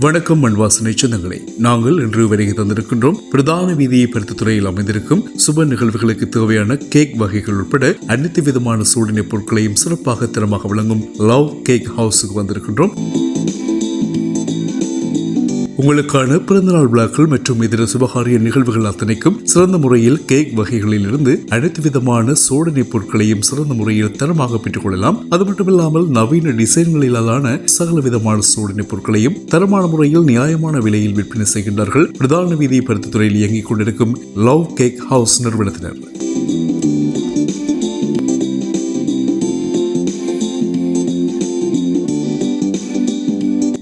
வணக்கம் மண்வாசனை சொந்தங்களே. நாங்கள் இன்று வருகை தந்திருக்கின்றோம். பிரதான வீதியை பருத்த துறையில் அமைந்திருக்கும் சுப நிகழ்வுகளுக்கு தேவையான கேக் வகைகள் உட்பட அனைத்து விதமான சூடினை பொருட்களையும் சிறப்பாக தரமாக வழங்கும் லவ் கேக் ஹவுஸுக்கு வந்திருக்கின்றோம். உங்களுக்கான பிறந்தநாள் விழாக்கள் மற்றும் இதர சுபகாரிய நிகழ்வுகள் அத்தனைக்கும் சிறந்த முறையில் கேக் வகைகளில் இருந்து அனைத்து விதமான சோதனை பொருட்களையும் சிறந்த முறையில் தரமாக பெற்றுக் கொள்ளலாம். அது மட்டுமில்லாமல் நவீன டிசைன்களிலான சகல விதமான சோதனை பொருட்களையும் தரமான முறையில் நியாயமான விலையில் விற்பனை செய்கின்றார்கள். பிரதான வீதி பருத்தி துறையில் இயங்கிக் கொண்டிருக்கும் லவ் கேக் ஹவுஸ் நிறுவனத்தினர்.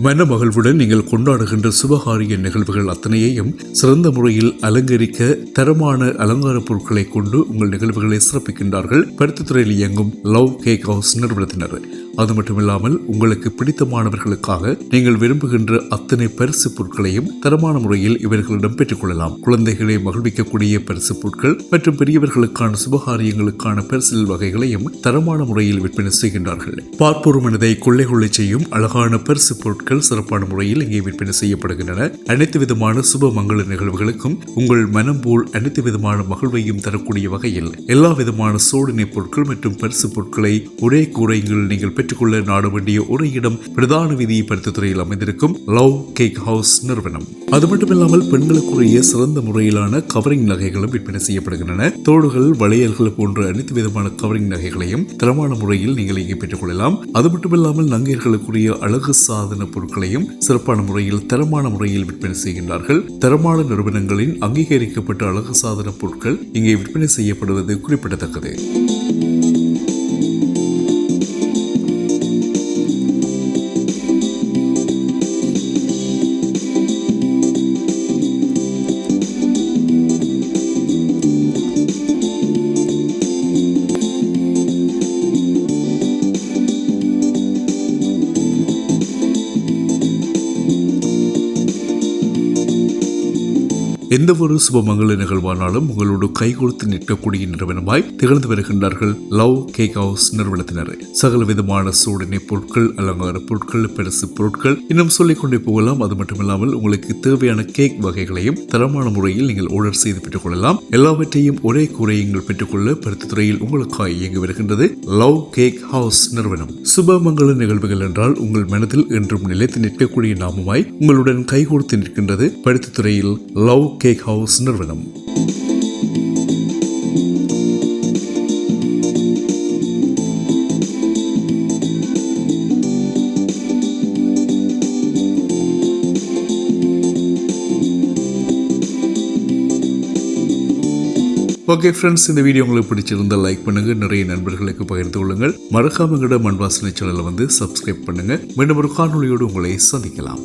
மனமகிழ்வுடன் நீங்கள் கொண்டாடுகின்ற சுபகாரிய நிகழ்வுகள் அத்தனையையும் சிறந்த முறையில் அலங்கரிக்க தரமான அலங்கார பொருட்களை கொண்டு உங்கள் நிகழ்வுகளை சிறப்பிக்கின்றார்கள். பருத்தித்துறையில் இயங்கும் லவ் கேக் ஹவுஸ் நிறுவனத்தினர். அது மட்டுமில்லாமல் உங்களுக்கு பிடித்தமானவர்களுக்காக நீங்கள் விரும்புகின்ற அத்தனை பரிசு பொருட்களையும் தரமான முறையில் இவர்களிடம் பெற்றுக் கொள்ளலாம் குழந்தைகளை மகிழ்விக்கக்கூடிய பரிசு பொருட்கள் மற்றும் பெரியவர்களுக்கான சுபகாரியங்களுக்கான பரிசில் வகைகளையும் தரமான முறையில் விற்பனை செய்கின்றார்கள். பார்ப்போர் மனதை கொள்ளை கொள்ளை செய்யும் அழகான பரிசு பொருட்கள் சிறப்பான முறையில் இங்கே விற்பனை செய்யப்படுகின்றன. அனைத்து விதமான சுப மங்கள நிகழ்வுகளுக்கும் உங்கள் மனம் போல் அனைத்து விதமான மகிழ்வையும் தரக்கூடிய வகையில் எல்லா விதமான சோதனை பொருட்கள் மற்றும் பரிசு பொருட்களை ஒரே கூரையில் நீங்கள் பெற்றுக்கொள்ள நாட வேண்டிய ஒரு இடம் பிரதான வீதியை பருத்தத்துறையில் அமைந்திருக்கும் லவ் கேக் ஹவுஸ் நிறுவனம். அது மட்டுமில்லாமல் பெண்களுக்குரிய சிறந்த முறையிலான கவரிங் நகைகளும் விற்பனை செய்யப்படுகின்றன. தோடுகள் வளையல்கள் போன்ற அனைத்து விதமான கவரிங் நகைகளையும் தரமான முறையில் நீங்கள் இங்கே பெற்றுக்கொள்ளலாம். அது மட்டுமில்லாமல் நங்கையர்களுக்குரிய அழகு சாதன பொருட்களையும் சிறப்பான முறையில் தரமான முறையில் விற்பனை செய்கின்றார்கள். தரமான நிறுவனங்களின் அங்கீகரிக்கப்பட்ட அழகு சாதன பொருட்கள் இங்கே விற்பனை செய்யப்படுவது குறிப்பிடத்தக்கது. எந்த ஒரு சுபமங்கள நிகழ்வானாலும் உங்களோடு கைகோர்த்து நிற்கக்கூடிய நிறுவனமாய் திகழ்ந்து வருகின்றார்கள் லவ் கேக் ஹவுஸ் நிறுவனத்தினர். சகல விதமான சூடனை பொருட்கள் அலங்கார பொருட்கள் பரிசு பொருட்கள் இன்னும் சொல்லிக் கொண்டே போகலாம். அது மட்டுமில்லாமல் உங்களுக்கு தேவையான கேக் வகைகளையும் தரமான முறையில் நீங்கள் ஆர்டர் செய்து பெற்றுக் கொள்ளலாம். எல்லாவற்றையும் ஒரே கூரையுங்கள் பெற்றுக்கொள்ள பருத்தி துறையில் உங்களுக்காக இயங்கி வருகின்றது லவ் கேக் ஹவுஸ் நிறுவனம். சுபமங்கள நிகழ்வுகள் என்றால் உங்கள் மனதில் என்றும் நிலைத்து நிற்கக்கூடிய நாமமாய் உங்களுடன் கைகோர்த்து நிற்கின்றது பருத்தி துறையில் லவ் கேக் ஹவுஸ் நிறுவனம். ஓகே ஃப்ரெண்ட்ஸ் இந்த வீடியோ உங்களுக்கு பிடிச்சிருந்தால் லைக் பண்ணுங்க. நிறைய நண்பர்களுக்கு பகிர்ந்து கொள்ளுங்கள். மறக்காம எங்களோட மண் வாசனை சேனலை வந்து சப்ஸ்கிரைப் பண்ணுங்க. மீண்டும் ஒரு காணொலியோடு உங்களை சந்திக்கலாம்.